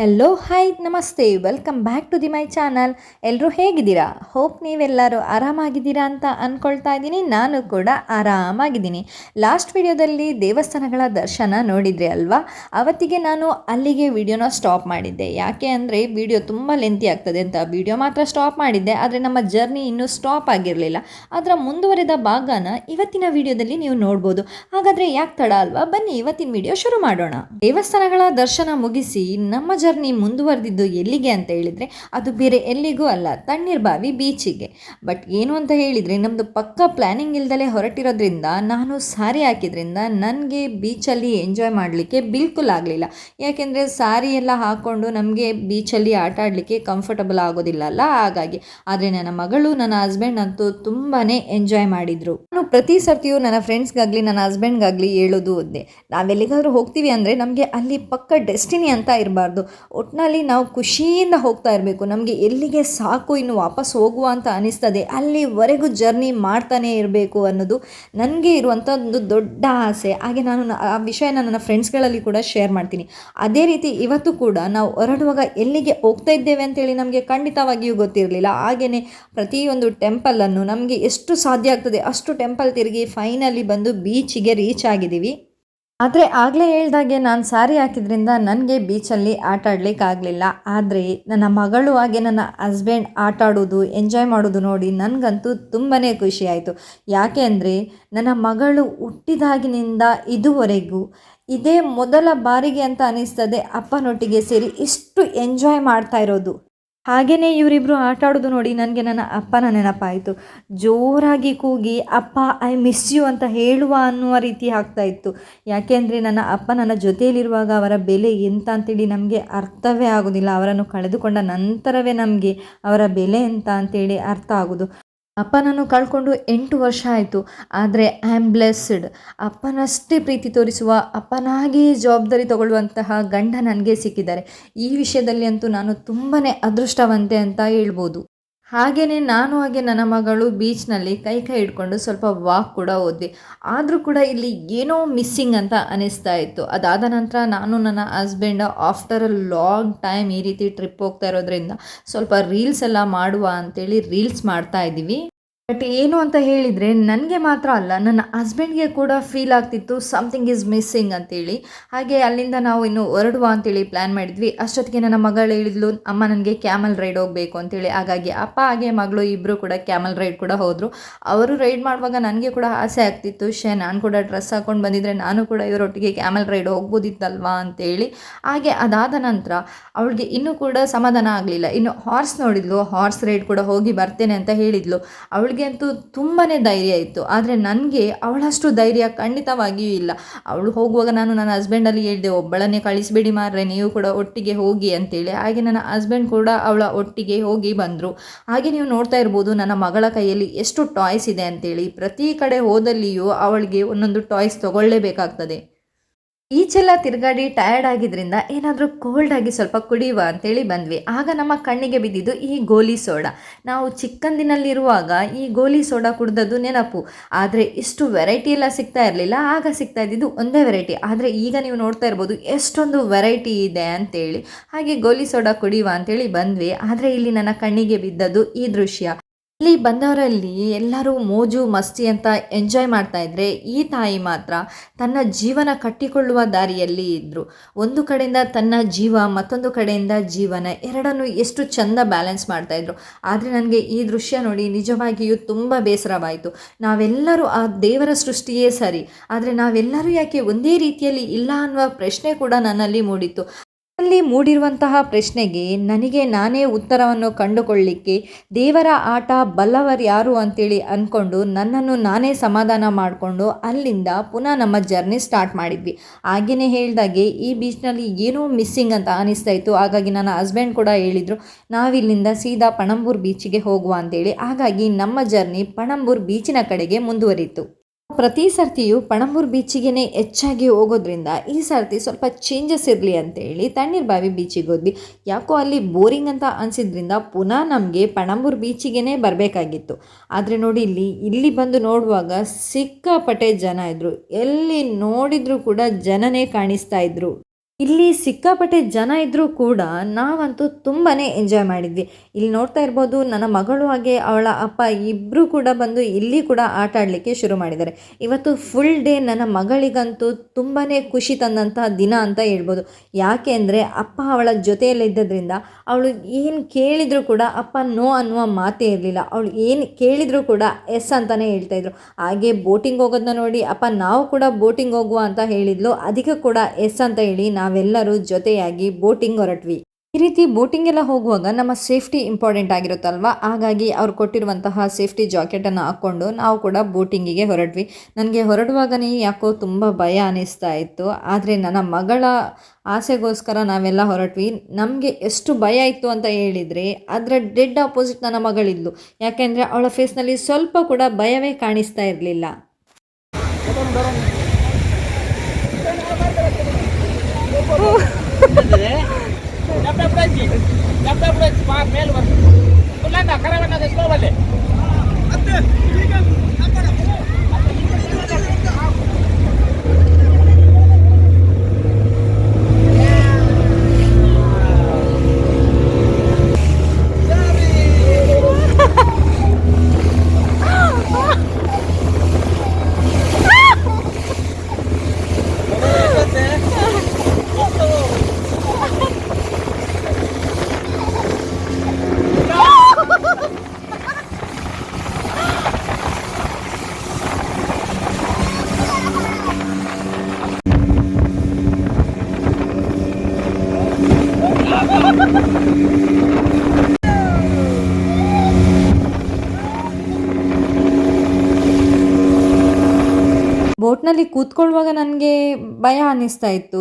Hello hi ನಮಸ್ತೆ welcome back to the my channel ಎಲ್ಲರೂ ಹೇಗಿದ್ದೀರಾ? ಹೋಪ್ ನೀವೆಲ್ಲರೂ ಆರಾಮಾಗಿದ್ದೀರಾ ಅಂತ ಅಂದ್ಕೊಳ್ತಾ ಇದ್ದೀನಿ. ನಾನು ಕೂಡ ಆರಾಮಾಗಿದ್ದೀನಿ. ಲಾಸ್ಟ್ ವಿಡಿಯೋದಲ್ಲಿ ದೇವಸ್ಥಾನಗಳ ದರ್ಶನ ನೋಡಿದ್ರಿ ಅಲ್ವಾ? ಅವತ್ತಿಗೆ ನಾನು ಅಲ್ಲಿಗೆ ವಿಡಿಯೋನ ಸ್ಟಾಪ್ ಮಾಡಿದ್ದೆ. ಯಾಕೆ ಅಂದರೆ ವಿಡಿಯೋ ತುಂಬ ಲೆಂತಿ ಆಗ್ತದೆ ಅಂತ ವಿಡಿಯೋ ಮಾತ್ರ ಸ್ಟಾಪ್ ಮಾಡಿದ್ದೆ. ಆದರೆ ನಮ್ಮ ಜರ್ನಿ ಇನ್ನೂ ಸ್ಟಾಪ್ ಆಗಿರಲಿಲ್ಲ. ಅದರ ಮುಂದುವರೆದ ಭಾಗನ ಇವತ್ತಿನ ವಿಡಿಯೋದಲ್ಲಿ ನೀವು ನೋಡ್ಬೋದು. ಹಾಗಾದರೆ ಯಾಕೆ ತಡ ಅಲ್ವಾ? ಬನ್ನಿ, ಇವತ್ತಿನ ವಿಡಿಯೋ ಶುರು ಮಾಡೋಣ. ದೇವಸ್ಥಾನಗಳ ದರ್ಶನ ಮುಗಿಸಿ ನಮ್ಮ ಜರ್ನಿ ಮುಂದುವರೆದಿದ್ದು ಎಲ್ಲಿಗೆ ಅಂತ ಹೇಳಿದರೆ ಅದು ಬೇರೆ ಎಲ್ಲಿಗೂ ಅಲ್ಲ ತಣ್ಣೀರ್ಬಾವಿ ಬೀಚಿಗೆ ಬಟ್ ಏನು ಅಂತ ಹೇಳಿದರೆ ನಮ್ಮದು ಪಕ್ಕ ಪ್ಲ್ಯಾನಿಂಗ್ ಇಲ್ದಲೇ ಹೊರಟಿರೋದ್ರಿಂದ, ನಾನು ಸಾರಿ ಹಾಕಿದ್ರಿಂದ ನನಗೆ ಬೀಚಲ್ಲಿ ಎಂಜಾಯ್ ಮಾಡಲಿಕ್ಕೆ ಬಿಲ್ಕುಲ್ ಆಗಲಿಲ್ಲ. ಯಾಕೆಂದರೆ ಸಾರಿ ಎಲ್ಲ ಹಾಕ್ಕೊಂಡು ನಮಗೆ ಬೀಚಲ್ಲಿ ಆಟ ಆಡಲಿಕ್ಕೆ ಕಂಫರ್ಟಬಲ್ ಆಗೋದಿಲ್ಲ ಅಲ್ಲ ಹಾಗಾಗಿ. ಆದರೆ ನನ್ನ ಮಗಳು, ನನ್ನ ಹಸ್ಬೆಂಡ್ ಅಂತೂ ತುಂಬಾ ಎಂಜಾಯ್ ಮಾಡಿದರು. ನಾನು ಪ್ರತಿ ಸರ್ತಿಯೂ ನನ್ನ ಫ್ರೆಂಡ್ಸ್ಗಾಗಲಿ ನನ್ನ ಹಸ್ಬೆಂಡ್ಗಾಗಲಿ ಹೇಳೋದು ಒಂದೇ. ನಾವೆಲ್ಲಿಗಾದರೂ ಹೋಗ್ತೀವಿ ಅಂದರೆ ನಮಗೆ ಅಲ್ಲಿ ಪಕ್ಕ ಡೆಸ್ಟಿನಿ ಅಂತ ಇರಬಾರ್ದು. ಒಟ್ಟಿನಲ್ಲಿ ನಾವು ಖುಷಿಯಿಂದ ಹೋಗ್ತಾ ಇರಬೇಕು. ನಮಗೆ ಎಲ್ಲಿಗೆ ಸಾಕು, ಇನ್ನು ವಾಪಸ್ ಹೋಗುವ ಅಂತ ಅನಿಸ್ತದೆ. ಅಲ್ಲಿವರೆಗೂ ಜರ್ನಿ ಮಾಡ್ತಾನೆ ಇರಬೇಕು ಅನ್ನೋದು ನನಗೆ ಇರುವಂಥ ಒಂದು ದೊಡ್ಡ ಆಸೆ. ಹಾಗೆ ನಾನು ಆ ವಿಷಯನ ನನ್ನ ಫ್ರೆಂಡ್ಸ್ಗಳಲ್ಲಿ ಕೂಡ ಶೇರ್ ಮಾಡ್ತೀನಿ. ಅದೇ ರೀತಿ ಇವತ್ತು ಕೂಡ ನಾವು ಹೊರಡುವಾಗ ಎಲ್ಲಿಗೆ ಹೋಗ್ತಾ ಇದ್ದೇವೆ ಅಂತೇಳಿ ನಮಗೆ ಖಂಡಿತವಾಗಿಯೂ ಗೊತ್ತಿರಲಿಲ್ಲ. ಹಾಗೆಯೇ ಪ್ರತಿಯೊಂದು ಟೆಂಪಲನ್ನು ನಮಗೆ ಎಷ್ಟು ಸಾಧ್ಯ ಆಗ್ತದೆ ಅಷ್ಟು ಟೆಂಪಲ್ ತಿರುಗಿ ಫೈನಲಿ ಬಂದು ಬೀಚಿಗೆ ರೀಚ್ ಆಗಿದ್ದೀವಿ. ಆದರೆ ಆಗಲೇ ಹೇಳ್ದಾಗೆ ನಾನು ಸಾರಿ ಹಾಕಿದ್ರಿಂದ ನನಗೆ ಬೀಚಲ್ಲಿ ಆಟ ಆಡ್ಲಿಕ್ಕೆ ಆಗಲಿಲ್ಲ. ಆದರೆ ನನ್ನ ಮಗಳು ಹಾಗೆ ನನ್ನ ಹಸ್ಬೆಂಡ್ ಆಟ ಆಡೋದು ಎಂಜಾಯ್ ಮಾಡೋದು ನೋಡಿ ನನಗಂತೂ ತುಂಬಾ ಖುಷಿ ಆಯಿತು. ಯಾಕೆ ಅಂದರೆ ನನ್ನ ಮಗಳು ಹುಟ್ಟಿದಾಗಿನಿಂದ ಇದುವರೆಗೂ ಇದೇ ಮೊದಲ ಬಾರಿಗೆ ಅಂತ ಅನ್ನಿಸ್ತದೆ ಅಪ್ಪನೊಟ್ಟಿಗೆ ಸೇರಿ ಇಷ್ಟು ಎಂಜಾಯ್ ಮಾಡ್ತಾ ಇರೋದು. ಹಾಗೆಯೇ ಇವರಿಬ್ಬರು ಆಟ ಆಡೋದು ನೋಡಿ ನನಗೆ ನನ್ನ ಅಪ್ಪನ ನೆನಪಾಯಿತು. ಜೋರಾಗಿ ಕೂಗಿ, ಅಪ್ಪ, ಐ ಮಿಸ್ ಯು ಅಂತ ಹೇಳುವ ಅನ್ನುವ ರೀತಿ ಆಗ್ತಾ ಇತ್ತು. ಯಾಕೆಂದರೆ ನನ್ನ ಅಪ್ಪ ನನ್ನ ಜೊತೆಯಲ್ಲಿರುವಾಗ ಅವರ ಬೆಲೆ ಎಂತ ಅಂತೇಳಿ ನಮಗೆ ಅರ್ಥವೇ ಆಗೋದಿಲ್ಲ. ಅವರನ್ನು ಕಳೆದುಕೊಂಡ ನಂತರವೇ ನಮಗೆ ಅವರ ಬೆಲೆ ಎಂತ ಅಂತೇಳಿ ಅರ್ಥ ಆಗೋದು. ಅಪ್ಪನನ್ನು ಕಳ್ಕೊಂಡು ಎಂಟು ವರ್ಷ ಆಯಿತು. ಆದರೆ ಐ ಆಮ್ ಬ್ಲೆಸ್ಡ್ ಅಪ್ಪನಷ್ಟೇ ಪ್ರೀತಿ ತೋರಿಸುವ ಅಪ್ಪನಾಗಿ ಜವಾಬ್ದಾರಿ ತಗೊಳ್ಳುವಂತಹ ಗಂಡ ನನಗೆ ಸಿಕ್ಕಿದ್ದಾರೆ. ಈ ವಿಷಯದಲ್ಲಿ ಅಂತೂ ನಾನು ತುಂಬಾ ಅದೃಷ್ಟವಂತೆ ಅಂತ ಹೇಳ್ಬೋದು. ಹಾಗೆಯೇ ನಾನು ಹಾಗೆ ನನ್ನ ಮಗಳು ಬೀಚ್ನಲ್ಲಿ ಕೈ ಕೈ ಹಿಡ್ಕೊಂಡು ಸ್ವಲ್ಪ ವಾಕ್ ಕೂಡ ಹೋದ್ವಿ. ಆದರೂ ಕೂಡ ಇಲ್ಲಿ ಏನೋ ಮಿಸ್ಸಿಂಗ್ ಅಂತ ಅನಿಸ್ತಾ ಇತ್ತು. ಅದಾದ ನಂತರ ನಾನು ನನ್ನ husband after a long time ಈ ರೀತಿ ಟ್ರಿಪ್ ಹೋಗ್ತಾ ಇರೋದ್ರಿಂದ ಸ್ವಲ್ಪ ರೀಲ್ಸ್ ಎಲ್ಲ ಮಾಡುವ ಅಂತೇಳಿ ರೀಲ್ಸ್ ಮಾಡ್ತಾ ಇದ್ದೀವಿ. ಬಟ್ ಏನು ಅಂತ ಹೇಳಿದರೆ, ನನಗೆ ಮಾತ್ರ ಅಲ್ಲ, ನನ್ನ ಹಸ್ಬೆಂಡ್ಗೆ ಕೂಡ ಫೀಲ್ ಆಗ್ತಿತ್ತು ಸಮಥಿಂಗ್ ಈಸ್ ಮಿಸ್ಸಿಂಗ್ ಅಂತೇಳಿ. ಹಾಗೆ ಅಲ್ಲಿಂದ ನಾವು ಇನ್ನು ಹೊರಡುವ ಅಂತೇಳಿ ಪ್ಲ್ಯಾನ್ ಮಾಡಿದ್ವಿ. ಅಷ್ಟೊತ್ತಿಗೆ ನನ್ನ ಮಗಳು ಹೇಳಿದ್ಲು, ಅಮ್ಮ, ನನಗೆ ಕ್ಯಾಮಲ್ ರೈಡ್ ಹೋಗಬೇಕು ಅಂತೇಳಿ. ಹಾಗಾಗಿ ಅಪ್ಪ ಹಾಗೆ ಮಗಳು ಇಬ್ಬರು ಕೂಡ ಕ್ಯಾಮಲ್ ರೈಡ್ ಕೂಡ ಹೋದರು. ಅವರು ರೈಡ್ ಮಾಡುವಾಗ ನನಗೆ ಕೂಡ ಆಸೆ ಆಗ್ತಿತ್ತು ಶೇ ನಾನು ಕೂಡ ಡ್ರೆಸ್ ಹಾಕೊಂಡು ಬಂದಿದ್ರೆ ನಾನು ಕೂಡ ಇವರೊಟ್ಟಿಗೆ ಕ್ಯಾಮಲ್ ರೈಡ್ ಹೋಗ್ಬೋದಿತ್ತಲ್ವಾ? ಅಂತೇಳಿ. ಹಾಗೆ ಅದಾದ ನಂತರ ಅವಳಿಗೆ ಇನ್ನೂ ಕೂಡ ಸಮಾಧಾನ ಆಗಲಿಲ್ಲ. ಇನ್ನು ಹಾರ್ಸ್ ನೋಡಿದ್ಲು ಹಾರ್ಸ್ ರೈಡ್ ಕೂಡ ಹೋಗಿ ಬರ್ತೇನೆ ಅಂತ ಹೇಳಿದ್ಲು. ಅವಳಿಗೆ ಅಂತೂ ತುಂಬಾ ಧೈರ್ಯ ಇತ್ತು, ಆದರೆ ನನಗೆ ಅವಳಷ್ಟು ಧೈರ್ಯ ಖಂಡಿತವಾಗಿಯೂ ಇಲ್ಲ. ಅವಳು ಹೋಗುವಾಗ ನಾನು ನನ್ನ ಹಸ್ಬೆಂಡಲ್ಲಿ ಹೇಳಿದೆ, ಒಬ್ಬಳನ್ನೇ ಕಳಿಸ್ಬೇಡಿ ಮಾರ್ರೆ, ನೀವು ಕೂಡ ಒಟ್ಟಿಗೆ ಹೋಗಿ ಅಂತೇಳಿ. ಹಾಗೆ ನನ್ನ ಹಸ್ಬೆಂಡ್ ಕೂಡ ಅವಳ ಒಟ್ಟಿಗೆ ಹೋಗಿ ಬಂದರು. ಹಾಗೆ ನೀವು ನೋಡ್ತಾ ಇರ್ಬೋದು, ನನ್ನ ಮಗಳ ಕೈಯಲ್ಲಿ ಎಷ್ಟು ಟಾಯ್ಸ್ ಇದೆ ಅಂತೇಳಿ. ಪ್ರತಿ ಕಡೆ ಹೋದಲ್ಲಿಯೂ ಅವಳಿಗೆ ಒಂದೊಂದು ಟಾಯ್ಸ್ ತಗೊಳ್ಳೇಬೇಕಾಗ್ತದೆ. ಈಚೆಲ್ಲ ತಿರುಗಾಡಿ ಟಯರ್ಡ್ ಆಗಿದ್ರಿಂದ ಏನಾದರೂ ಕೋಲ್ಡ್ ಆಗಿ ಸ್ವಲ್ಪ ಕುಡಿಯುವ ಅಂತೇಳಿ ಬಂದ್ವಿ. ಆಗ ನಮ್ಮ ಕಣ್ಣಿಗೆ ಬಿದ್ದಿದ್ದು ಈ ಗೋಲಿ ಸೋಡಾ. ನಾವು ಚಿಕ್ಕಂದಿನಲ್ಲಿರುವಾಗ ಈ ಗೋಲಿ ಸೋಡಾ ಕುಡ್ದದ್ದು ನೆನಪು. ಆದರೆ ಇಷ್ಟು ವೆರೈಟಿ ಎಲ್ಲ ಸಿಗ್ತಾ ಇರಲಿಲ್ಲ. ಆಗ ಸಿಗ್ತಾ ಇದ್ದಿದ್ದು ಒಂದೇ ವೆರೈಟಿ ಆದರೆ ಈಗ ನೀವು ನೋಡ್ತಾ ಇರ್ಬೋದು ಎಷ್ಟೊಂದು ವೆರೈಟಿ ಇದೆ ಅಂತೇಳಿ. ಹಾಗೆ ಗೋಲಿ ಸೋಡಾ ಕುಡಿಯುವ ಅಂತೇಳಿ ಬಂದ್ವಿ. ಆದರೆ ಇಲ್ಲಿ ನನ್ನ ಕಣ್ಣಿಗೆ ಬಿದ್ದದ್ದು ಈ ದೃಶ್ಯ. ಇಲ್ಲಿ ಬಂದವರಲ್ಲಿ ಎಲ್ಲರೂ ಮೋಜು, ಮಸ್ತಿ ಅಂತ ಎಂಜಾಯ್ ಮಾಡ್ತಾ ಇದ್ರೆ ಈ ತಾಯಿ ಮಾತ್ರ ತನ್ನ ಜೀವನ ಕಟ್ಟಿಕೊಳ್ಳುವ ದಾರಿಯಲ್ಲಿ ಇದ್ದರು ಒಂದು ಕಡೆಯಿಂದ ತನ್ನ ಜೀವ, ಮತ್ತೊಂದು ಕಡೆಯಿಂದ ಜೀವನ ಎರಡನ್ನು ಎಷ್ಟು ಚಂದ ಬ್ಯಾಲೆನ್ಸ್ ಮಾಡ್ತಾ ಇದ್ರು. ಆದರೆ ನನಗೆ ಈ ದೃಶ್ಯ ನೋಡಿ ನಿಜವಾಗಿಯೂ ತುಂಬ ಬೇಸರವಾಯಿತು. ನಾವೆಲ್ಲರೂ ಆ ದೇವರ ಸೃಷ್ಟಿಯೇ ಸರಿ, ಆದರೆ ನಾವೆಲ್ಲರೂ ಯಾಕೆ ಒಂದೇ ರೀತಿಯಲ್ಲಿ ಇಲ್ಲ ಅನ್ನುವ ಪ್ರಶ್ನೆ ಕೂಡ ನನ್ನಲ್ಲಿ ಮೂಡಿತ್ತು. ಅಲ್ಲಿ ಮೂಡಿರುವಂತಹ ಪ್ರಶ್ನೆಗೆ ನನಗೆ ನಾನೇ ಉತ್ತರವನ್ನು ಕಂಡುಕೊಳ್ಳಿಕ್ಕೆ ದೇವರ ಆಟ ಬಲ್ಲವರು ಯಾರು ಅಂತೇಳಿ ಅಂದ್ಕೊಂಡು ನನ್ನನ್ನು ನಾನೇ ಸಮಾಧಾನ ಮಾಡಿಕೊಂಡು ಅಲ್ಲಿಂದ ಪುನಃ ನಮ್ಮ ಜರ್ನಿ ಸ್ಟಾರ್ಟ್ ಮಾಡಿದ್ವಿ. ಹಾಗೆಯೇ ಹೇಳ್ದಾಗೆ ಈ ಬೀಚ್ನಲ್ಲಿ ಏನೋ ಮಿಸ್ಸಿಂಗ್ ಅಂತ ಅನಿಸ್ತಾ ಇತ್ತು. ಹಾಗಾಗಿ ನನ್ನ ಹಸ್ಬೆಂಡ್ ಕೂಡ ಹೇಳಿದರು, ನಾವಿಲ್ಲಿಂದ ಸೀದಾ ಪಣಂಬೂರ್ ಬೀಚಿಗೆ ಹೋಗುವ ಅಂತೇಳಿ. ಹಾಗಾಗಿ ನಮ್ಮ ಜರ್ನಿ ಪಣಂಬೂರ್ ಬೀಚಿನ ಕಡೆಗೆ ಮುಂದುವರಿತು ಪ್ರತಿ ಸರ್ತಿಯು ಪಣಂಬೂರ್ ಬೀಚಿಗೆ ಹೆಚ್ಚಾಗಿ ಹೋಗೋದ್ರಿಂದ ಈ ಸರ್ತಿ ಸ್ವಲ್ಪ ಚೇಂಜಸ್ ಇರಲಿ ಅಂತೇಳಿ ತಣ್ಣೀರ್ಬಾವಿ ಬೀಚಿಗೆ ಹೋದ್ವಿ. ಯಾಕೋ ಅಲ್ಲಿ ಬೋರಿಂಗ್ ಅಂತ ಅನಿಸಿದ್ರಿಂದ ಪುನಃ ನಮಗೆ ಪಣಂಬೂರ್ ಬೀಚಿಗೆ ಬರಬೇಕಾಗಿತ್ತು. ಆದರೆ ನೋಡಿ ಇಲ್ಲಿ ಇಲ್ಲಿ ಬಂದು ನೋಡುವಾಗ ಸಿಕ್ಕಾಪಟ್ಟೆ ಜನ ಇದ್ದರು ಎಲ್ಲಿ ನೋಡಿದರೂ ಕೂಡ ಜನನೇ ಕಾಣಿಸ್ತಾ ಇದ್ರು. ಇಲ್ಲಿ ಸಿಕ್ಕಾಪಟ್ಟೆ ಜನ ಇದ್ದರೂ ಕೂಡ ನಾವಂತೂ ತುಂಬಾ ಎಂಜಾಯ್ ಮಾಡಿದ್ವಿ. ಇಲ್ಲಿ ನೋಡ್ತಾ ಇರ್ಬೋದು ನನ್ನ ಮಗಳು ಹಾಗೆ ಅವಳ ಅಪ್ಪ ಇಬ್ಬರೂ ಕೂಡ ಬಂದು ಇಲ್ಲಿ ಕೂಡ ಆಟ ಆಡಲಿಕ್ಕೆ ಶುರು ಮಾಡಿದ್ದಾರೆ. ಇವತ್ತು ಫುಲ್ ಡೇ ನನ್ನ ಮಗಳಿಗಂತೂ ತುಂಬಾ ಖುಷಿ ತಂದಂತಹ ದಿನ ಅಂತ ಹೇಳ್ಬೋದು. ಯಾಕೆ ಅಂದರೆ ಅಪ್ಪ ಅವಳ ಜೊತೆಯಲ್ಲಿದ್ದರಿಂದ ಅವಳು ಏನು ಕೇಳಿದರೂ ಕೂಡ ಅಪ್ಪ ನೋ ಅನ್ನುವ ಮಾತೇ ಇರಲಿಲ್ಲ. ಅವಳು ಏನು ಕೇಳಿದರೂ ಕೂಡ ಎಸ್ ಅಂತಲೇ ಹೇಳ್ತಾಯಿದ್ರು ಹಾಗೆ ಬೋಟಿಂಗ್ ಹೋಗೋದನ್ನ ನೋಡಿ ಅಪ್ಪ ನಾವು ಕೂಡ ಬೋಟಿಂಗ್ ಹೋಗುವ ಅಂತ ಹೇಳಿದ್ಲು. ಅದಕ್ಕೆ ಕೂಡ ಎಸ್ ಅಂತ ಹೇಳಿ ನಾವೆಲ್ಲರೂ ಜೊತೆಯಾಗಿ ಬೋಟಿಂಗ್ ಹೊರಟ್ವಿ. ಈ ರೀತಿ ಬೋಟಿಂಗ್ ಎಲ್ಲ ಹೋಗುವಾಗ ನಮ್ಮ ಸೇಫ್ಟಿ ಇಂಪಾರ್ಟೆಂಟ್ ಆಗಿರುತ್ತಲ್ವ? ಹಾಗಾಗಿ ಅವ್ರು ಕೊಟ್ಟಿರುವಂತಹ ಸೇಫ್ಟಿ ಜಾಕೆಟನ್ನು ಹಾಕ್ಕೊಂಡು ನಾವು ಕೂಡ ಬೋಟಿಂಗಿಗೆ ಹೊರಟ್ವಿ. ನನಗೆ ಹೊರಡುವಾಗನೇ ಯಾಕೋ ತುಂಬ ಭಯ ಅನ್ನಿಸ್ತಾ ಇತ್ತು. ಆದರೆ ನನ್ನ ಮಗಳ ಆಸೆಗೋಸ್ಕರ ನಾವೆಲ್ಲ ಹೊರಟ್ವಿ. ನಮಗೆ ಎಷ್ಟು ಭಯ ಇತ್ತು ಅಂತ ಹೇಳಿದರೆ ಅದರ ಡೆಡ್ ಆಪೋಸಿಟ್ ನನ್ನ ಮಗಳಿದ್ಲು ಯಾಕೆಂದರೆ ಅವಳ ಫೇಸ್ನಲ್ಲಿ ಸ್ವಲ್ಪ ಕೂಡ ಭಯವೇ ಕಾಣಿಸ್ತಾ ಇರಲಿಲ್ಲ. చేసుకోవాలి ಬೋಟ್ನಲ್ಲಿ ಕೂತ್ಕೊಳ್ಳುವಾಗ ನನಗೆ ಭಯ ಅನ್ನಿಸ್ತಾ ಇತ್ತು.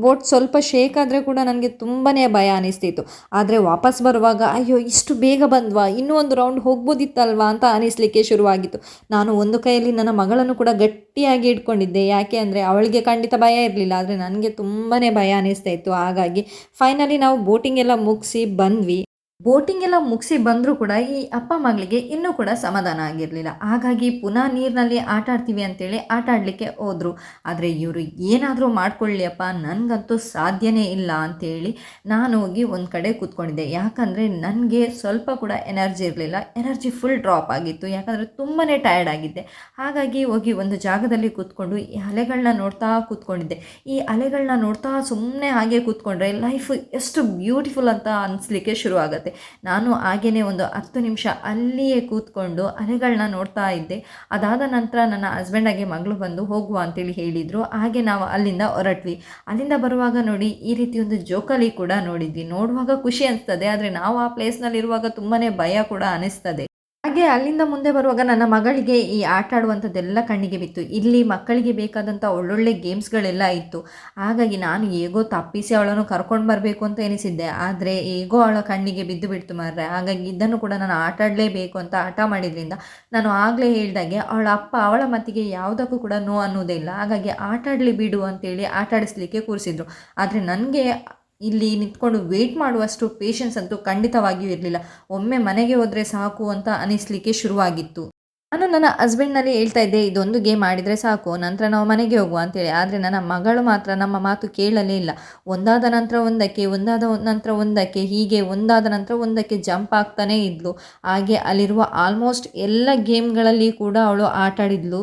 ಬೋಟ್ ಸ್ವಲ್ಪ ಶೇಕ್ ಆದರೆ ಕೂಡ ನನಗೆ ತುಂಬಾ ಭಯ ಅನ್ನಿಸ್ತಿತ್ತು. ಆದರೆ ವಾಪಸ್ ಬರುವಾಗ, ಅಯ್ಯೋ, ಇಷ್ಟು ಬೇಗ ಬಂದ್ವಾ? ಇನ್ನೂ ಒಂದು ರೌಂಡ್ ಹೋಗ್ಬೋದಿತ್ತಲ್ವಾ? ಅಂತ ಅನಿಸ್ಲಿಕ್ಕೆ ಶುರುವಾಗಿತ್ತು. ನಾನು ಒಂದು ಕೈಯಲ್ಲಿ ನನ್ನ ಮಗಳನ್ನು ಕೂಡ ಗಟ್ಟಿಯಾಗಿ ಇಟ್ಕೊಂಡಿದ್ದೆ ಯಾಕೆ ಅಂದರೆ ಅವಳಿಗೆ ಖಂಡಿತ ಭಯ ಇರಲಿಲ್ಲ. ಆದರೆ ನನಗೆ ತುಂಬಾ ಭಯ ಅನ್ನಿಸ್ತಾ ಇತ್ತು. ಹಾಗಾಗಿ ಫೈನಲಿ ನಾವು ಬೋಟಿಂಗ್ ಎಲ್ಲ ಮುಗಿಸಿ ಬಂದ್ವಿ. ಬೋಟಿಂಗ್ ಎಲ್ಲ ಮುಗಿಸಿ ಬಂದರೂ ಕೂಡ ಈ ಅಪ್ಪ ಮಗಳಿಗೆ ಇನ್ನೂ ಕೂಡ ಸಮಾಧಾನ ಆಗಿರಲಿಲ್ಲ. ಹಾಗಾಗಿ ಪುನಃ ನೀರಿನಲ್ಲಿ ಆಟ ಆಡ್ತೀವಿ ಅಂತೇಳಿ ಆಟ ಆಡಲಿಕ್ಕೆ ಹೋದರು. ಆದರೆ ಇವರು ಏನಾದರೂ ಮಾಡ್ಕೊಳ್ಳಿ ಅಪ್ಪ ನನಗಂತೂ ಸಾಧ್ಯನೇ ಇಲ್ಲ ಅಂತೇಳಿ ನಾನು ಹೋಗಿ ಒಂದು ಕಡೆ ಕೂತ್ಕೊಂಡಿದ್ದೆ. ಯಾಕಂದರೆ ನನಗೆ ಸ್ವಲ್ಪ ಕೂಡ ಎನರ್ಜಿ ಇರಲಿಲ್ಲ. ಎನರ್ಜಿ ಫುಲ್ ಡ್ರಾಪ್ ಆಗಿತ್ತು. ಯಾಕಂದರೆ ತುಂಬಾ ಟಯರ್ಡ್ ಆಗಿದ್ದೆ. ಹಾಗಾಗಿ ಹೋಗಿ ಒಂದು ಜಾಗದಲ್ಲಿ ಕೂತ್ಕೊಂಡು ಈ ಅಲೆಗಳನ್ನ ನೋಡ್ತಾ ಕೂತ್ಕೊಂಡಿದ್ದೆ. ಈ ಅಲೆಗಳನ್ನ ನೋಡ್ತಾ ಸುಮ್ಮನೆ ಹಾಗೆ ಕೂತ್ಕೊಂಡ್ರೆ ಲೈಫ್ ಎಷ್ಟು ಬ್ಯೂಟಿಫುಲ್ ಅಂತ ಅನಿಸ್ಲಿಕ್ಕೆ ಶುರು ಆಗುತ್ತೆ ನಾನು ಹಾಗೆಯೇ ಒಂದು ಹತ್ತು ನಿಮಿಷ ಅಲ್ಲಿಯೇ ಕೂತ್ಕೊಂಡು ಅಲೆಗಳನ್ನ ನೋಡ್ತಾ ಇದ್ದೆ. ಅದಾದ ನಂತರ ನನ್ನ ಹಸ್ಬೆಂಡಾಗೆ ಮಗಳು ಬಂದು ಹೋಗುವ ಅಂತೇಳಿ ಹೇಳಿದರು. ಹಾಗೆ ನಾವು ಅಲ್ಲಿಂದ ಹೊರಟ್ವಿ. ಅಲ್ಲಿಂದ ಬರುವಾಗ ನೋಡಿ ಈ ರೀತಿ ಒಂದು ಜೋಕಾಲಿ ಕೂಡ ನೋಡಿದ್ವಿ. ನೋಡುವಾಗ ಖುಷಿ ಅನಿಸ್ತದೆ. ಆದರೆ ನಾವು ಆ ಪ್ಲೇಸ್ನಲ್ಲಿರುವಾಗ ತುಂಬಾ ಭಯ ಕೂಡ ಅನಿಸ್ತದೆ. ಹಾಗೆ ಅಲ್ಲಿಂದ ಮುಂದೆ ಬರುವಾಗ ನನ್ನ ಮಗಳಿಗೆ ಈ ಆಟ ಆಡುವಂಥದ್ದೆಲ್ಲ ಕಣ್ಣಿಗೆ ಬಿತ್ತು. ಇಲ್ಲಿ ಮಕ್ಕಳಿಗೆ ಬೇಕಾದಂಥ ಒಳ್ಳೊಳ್ಳೆ ಗೇಮ್ಸ್ಗಳೆಲ್ಲ ಇತ್ತು. ಹಾಗಾಗಿ ನಾನು ಹೇಗೋ ತಪ್ಪಿಸಿ ಅವಳನ್ನು ಕರ್ಕೊಂಡು ಬರಬೇಕು ಅಂತ ಎನಿಸಿದ್ದೆ. ಆದರೆ ಹೇಗೋ ಅವಳ ಕಣ್ಣಿಗೆ ಬಿದ್ದು ಬಿಡ್ತು ಮಾರ್ರೆ. ಹಾಗಾಗಿ ಇದನ್ನು ಕೂಡ ನಾನು ಆಟ ಆಡಲೇಬೇಕು ಅಂತ ಆಟ ಮಾಡಿದ್ರಿಂದ ನಾನು ಆಗಲೇ ಹೇಳಿದಾಗೆ ಅವಳ ಅಪ್ಪ ಅವಳ ಮತ್ತಿಗೆ ಯಾವುದಕ್ಕೂ ಕೂಡ ನೋ ಅನ್ನೋದೇ ಇಲ್ಲ. ಹಾಗಾಗಿ ಆಟಾಡಲಿ ಬಿಡು ಅಂತೇಳಿ ಆಟ ಆಡಿಸ್ಲಿಕ್ಕೆ ಕೂರಿಸಿದ್ರು. ಆದರೆ ನನಗೆ ಇಲ್ಲಿ ನಿಂತ್ಕೊಂಡು ವೇಟ್ ಮಾಡುವಷ್ಟು ಪೇಷನ್ಸ್ ಅಂತೂ ಖಂಡಿತವಾಗಿಯೂ ಇರಲಿಲ್ಲ. ಒಮ್ಮೆ ಮನೆಗೆ ಹೋದರೆ ಸಾಕು ಅಂತ ಅನಿಸ್ಲಿಕ್ಕೆ ಶುರುವಾಗಿತ್ತು. ನಾನು ನನ್ನ ಹಸ್ಬೆಂಡ್ನಲ್ಲಿ ಹೇಳ್ತಾ ಇದ್ದೆ, ಇದೊಂದು ಗೇಮ್ ಆಡಿದರೆ ಸಾಕು, ನಂತರ ನಾವು ಮನೆಗೆ ಹೋಗುವ ಅಂತೇಳಿ. ಆದರೆ ನನ್ನ ಮಗಳು ಮಾತ್ರ ನಮ್ಮ ಮಾತು ಕೇಳಲೇ ಇಲ್ಲ. ಒಂದಾದ ನಂತರ ಒಂದಕ್ಕೆ, ಒಂದಾದ ನಂತರ ಒಂದಕ್ಕೆ, ಹೀಗೆ ಒಂದಾದ ನಂತರ ಒಂದಕ್ಕೆ ಜಂಪ್ ಆಗ್ತಾನೇ ಇದ್ಲು. ಹಾಗೆ ಅಲ್ಲಿರುವ ಆಲ್ಮೋಸ್ಟ್ ಎಲ್ಲ ಗೇಮ್ಗಳಲ್ಲಿ ಕೂಡ ಅವಳು ಆಟ ಆಡಿದ್ಲು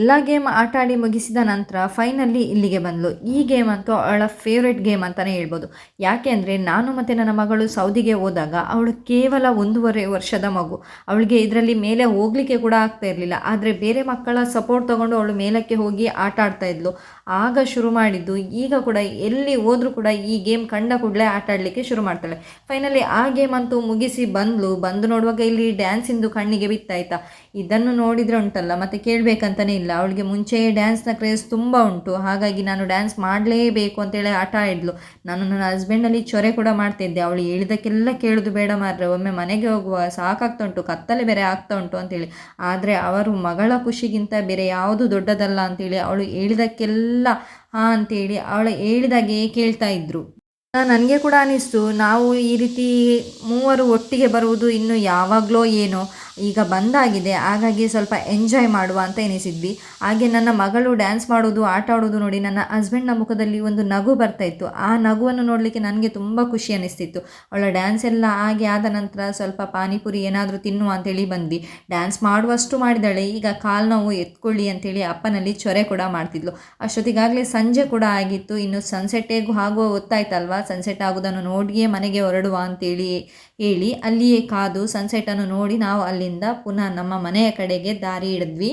ಎಲ್ಲ ಗೇಮ್ ಆಟ ಆಡಿ ಮುಗಿಸಿದ ನಂತರ ಫೈನಲಿ ಇಲ್ಲಿಗೆ ಬಂದಳು ಈ ಗೇಮ್ ಅಂತೂ ಅವಳ ಫೇವ್ರೆಟ್ ಗೇಮ್ ಅಂತಲೇ ಹೇಳ್ಬೋದು. ಯಾಕೆ ಅಂದರೆ ನಾನು ಮತ್ತು ನನ್ನ ಮಗಳು ಸೌದಿಗೆ ಹೋದಾಗ ಅವಳು ಕೇವಲ ಒಂದೂವರೆ ವರ್ಷದ ಮಗು. ಅವಳಿಗೆ ಇದರಲ್ಲಿ ಮೇಲೆ ಹೋಗಲಿಕ್ಕೆ ಕೂಡ ಆಗ್ತಾ ಇರಲಿಲ್ಲ. ಆದರೆ ಬೇರೆ ಮಕ್ಕಳ ಸಪೋರ್ಟ್ ತೊಗೊಂಡು ಅವಳು ಮೇಲಕ್ಕೆ ಹೋಗಿ ಆಟ ಆಡ್ತಾ ಇದ್ಲು. ಆಗ ಶುರು ಮಾಡಿದ್ದು ಈಗ ಕೂಡ ಎಲ್ಲಿ ಹೋದರೂ ಕೂಡ ಈ ಗೇಮ್ ಕಂಡ ಕೂಡಲೇ ಆಟ ಆಡಲಿಕ್ಕೆ ಶುರು ಮಾಡ್ತಾಳೆ. ಫೈನಲಿ ಆ ಗೇಮ್ ಅಂತೂ ಮುಗಿಸಿ ಬಂದ್ಲು. ಬಂದು ನೋಡುವಾಗ ಇಲ್ಲಿ ಡ್ಯಾನ್ಸಿಂದು ಕಣ್ಣಿಗೆ ಬಿತ್ತಾಯ್ತಾ. ಇದನ್ನು ನೋಡಿದರೆ ಉಂಟಲ್ಲ, ಮತ್ತೆ ಕೇಳಬೇಕಂತಲೇ ಇಲ್ಲ. ಅವಳಿಗೆ ಮುಂಚೆಯೇ ಡ್ಯಾನ್ಸ್ನ ಕ್ರೇಸ್ ತುಂಬ ಉಂಟು. ಹಾಗಾಗಿ ನಾನು ಡ್ಯಾನ್ಸ್ ಮಾಡಲೇಬೇಕು ಅಂತೇಳಿ ಆಟ ಆಡಿದ್ಲು ನಾನು ನನ್ನ ಹಸ್ಬೆಂಡಲ್ಲಿ ಚೊರೆ ಕೂಡ ಮಾಡ್ತಿದ್ದೆ. ಅವಳು ಹೇಳಿದಕ್ಕೆಲ್ಲ ಕೇಳೋದು ಬೇಡ ಮಾರ್ರೆ. ಒಮ್ಮೆ ಮನೆಗೆ ಹೋಗುವ ಸಾಕಾಗ್ತಾ ಉಂಟು. ಕತ್ತಲೆ ಬೇರೆ ಆಗ್ತಾ ಉಂಟು ಅಂತೇಳಿ ಆದರೆ ಅವರು ಮಗಳ ಖುಷಿಗಿಂತ ಬೇರೆ ಯಾವುದು ದೊಡ್ಡದಲ್ಲ ಅಂತೇಳಿ ಅವಳು ಹೇಳಿದಕ್ಕೆಲ್ಲ ಹಾಂ ಅಂತೇಳಿ ಅವಳು ಹೇಳಿದಾಗೆ ಕೇಳ್ತಾ ಇದ್ದರು ನನಗೆ ಕೂಡ ಅನಿಸ್ತು. ನಾವು ಈ ರೀತಿ ಮೂವರು ಒಟ್ಟಿಗೆ ಬರುವುದು ಇನ್ನು ಯಾವಾಗಲೋ ಏನೋ. ಈಗ ಬಂದಾಗಿದೆ. ಹಾಗಾಗಿ ಸ್ವಲ್ಪ ಎಂಜಾಯ್ ಮಾಡುವ ಅಂತ ಎನಿಸಿದ್ವಿ. ಹಾಗೆ ನನ್ನ ಮಗಳು ಡ್ಯಾನ್ಸ್ ಮಾಡೋದು ಆಟ ಆಡೋದು ನೋಡಿ ನನ್ನ ಹಸ್ಬೆಂಡ್ನ ಮುಖದಲ್ಲಿ ಒಂದು ನಗು ಬರ್ತಾ ಇತ್ತು. ಆ ನಗುವನ್ನು ನೋಡಲಿಕ್ಕೆ ನನಗೆ ತುಂಬ ಖುಷಿ ಅನಿಸ್ತಿತ್ತು. ಅವಳ ಡ್ಯಾನ್ಸ್ ಎಲ್ಲ ಆಗಿ ಆದ ನಂತರ ಸ್ವಲ್ಪ ಪಾನಿಪುರಿ ಏನಾದರೂ ತಿನ್ನುವ ಅಂತೇಳಿ ಬಂದ್ವಿ. ಡ್ಯಾನ್ಸ್ ಮಾಡುವಷ್ಟು ಮಾಡಿದಾಳೆ. ಈಗ ಕಾಲು ನೋವು ಎತ್ಕೊಳ್ಳಿ ಅಂತೇಳಿ ಅಪ್ಪನಲ್ಲಿ ಚೊರೆ ಕೂಡ ಮಾಡ್ತಿದ್ಲು. ಅಷ್ಟೊತ್ತಿಗಾಗಲೇ ಸಂಜೆ ಕೂಡ ಆಗಿತ್ತು. ಇನ್ನು ಸನ್ಸೆಟ್ ಹೇಗೂ ಆಗುವ ಗೊತ್ತಾಯ್ತಲ್ವಾ ಸನ್ಸೆಟ್ ಆಗೋದನ್ನು ನೋಡಿಯೇ ಮನೆಗೆ ಹೊರಡುವ ಅಂತೇಳಿ ಹೇಳಿ ಅಲ್ಲಿಯೇ ಕಾದು ಸನ್ಸೆಟನ್ನು ನೋಡಿ ನಾವು ಅಲ್ಲಿಂದ ಪುನಃ ನಮ್ಮ ಮನೆಯ ಕಡೆಗೆ ದಾರಿ ಹಿಡಿದ್ವಿ.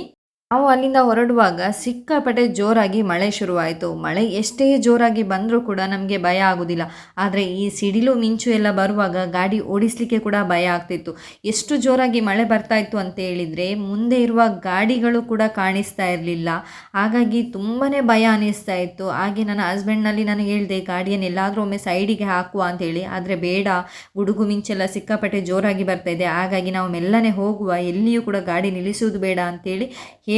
ನಾವು ಅಲ್ಲಿಂದ ಹೊರಡುವಾಗ ಸಿಕ್ಕಾಪಟ್ಟೆ ಜೋರಾಗಿ ಮಳೆ ಶುರುವಾಯಿತು. ಮಳೆ ಎಷ್ಟೇ ಜೋರಾಗಿ ಬಂದರೂ ಕೂಡ ನಮಗೆ ಭಯ ಆಗೋದಿಲ್ಲ. ಆದರೆ ಈ ಸಿಡಿಲು ಮಿಂಚು ಎಲ್ಲ ಬರುವಾಗ ಗಾಡಿ ಓಡಿಸಲಿಕ್ಕೆ ಕೂಡ ಭಯ ಆಗ್ತಿತ್ತು. ಎಷ್ಟು ಜೋರಾಗಿ ಮಳೆ ಬರ್ತಾ ಇತ್ತು ಅಂತ ಹೇಳಿದರೆ ಮುಂದೆ ಇರುವ ಗಾಡಿಗಳು ಕೂಡ ಕಾಣಿಸ್ತಾ ಇರಲಿಲ್ಲ. ಹಾಗಾಗಿ ತುಂಬಾ ಭಯ ಅನ್ನಿಸ್ತಾ ಇತ್ತು. ಹಾಗೆ ನನ್ನ ಹಸ್ಬೆಂಡ್ನಲ್ಲಿ ನನಗೆ ಹೇಳಿದೆ, ಗಾಡಿಯನ್ನು ಎಲ್ಲಾದರೂ ಒಮ್ಮೆ ಸೈಡಿಗೆ ಹಾಕುವ ಅಂತೇಳಿ ಆದರೆ ಬೇಡ, ಗುಡುಗು ಮಿಂಚೆಲ್ಲ ಸಿಕ್ಕಾಪಟ್ಟೆ ಜೋರಾಗಿ ಬರ್ತಾ ಇದೆ. ಹಾಗಾಗಿ ನಾವು ಮೆಲ್ಲನೆ ಹೋಗುವ, ಎಲ್ಲಿಯೂ ಕೂಡ ಗಾಡಿ ನಿಲ್ಲಿಸುವುದು ಬೇಡ ಅಂತೇಳಿ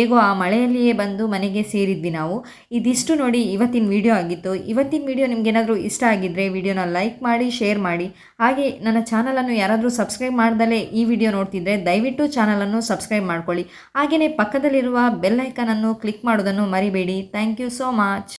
ಹೇಗೋ ಆ ಮಳೆಯಲ್ಲಿಯೇ ಬಂದು ಮನೆಗೆ ಸೇರಿದ್ವಿ ನಾವು. ಇದಿಷ್ಟು ನೋಡಿ ಇವತ್ತಿನ ವಿಡಿಯೋ ಆಗಿತ್ತು. ಇವತ್ತಿನ ವಿಡಿಯೋ ನಿಮಗೇನಾದರೂ ಇಷ್ಟ ಆಗಿದ್ದರೆ ವಿಡಿಯೋನ ಲೈಕ್ ಮಾಡಿ ಶೇರ್ ಮಾಡಿ. ಹಾಗೆ ನನ್ನ ಚಾನಲನ್ನು ಯಾರಾದರೂ ಸಬ್ಸ್ಕ್ರೈಬ್ ಮಾಡ್ದಲೇ ಈ ವಿಡಿಯೋ ನೋಡ್ತಿದ್ರೆ ದಯವಿಟ್ಟು ಚಾನಲನ್ನು ಸಬ್ಸ್ಕ್ರೈಬ್ ಮಾಡ್ಕೊಳ್ಳಿ. ಹಾಗೆಯೇ ಪಕ್ಕದಲ್ಲಿರುವ ಬೆಲ್ ಐಕನನ್ನು ಕ್ಲಿಕ್ ಮಾಡೋದನ್ನು ಮರಿಬೇಡಿ. Thank you so much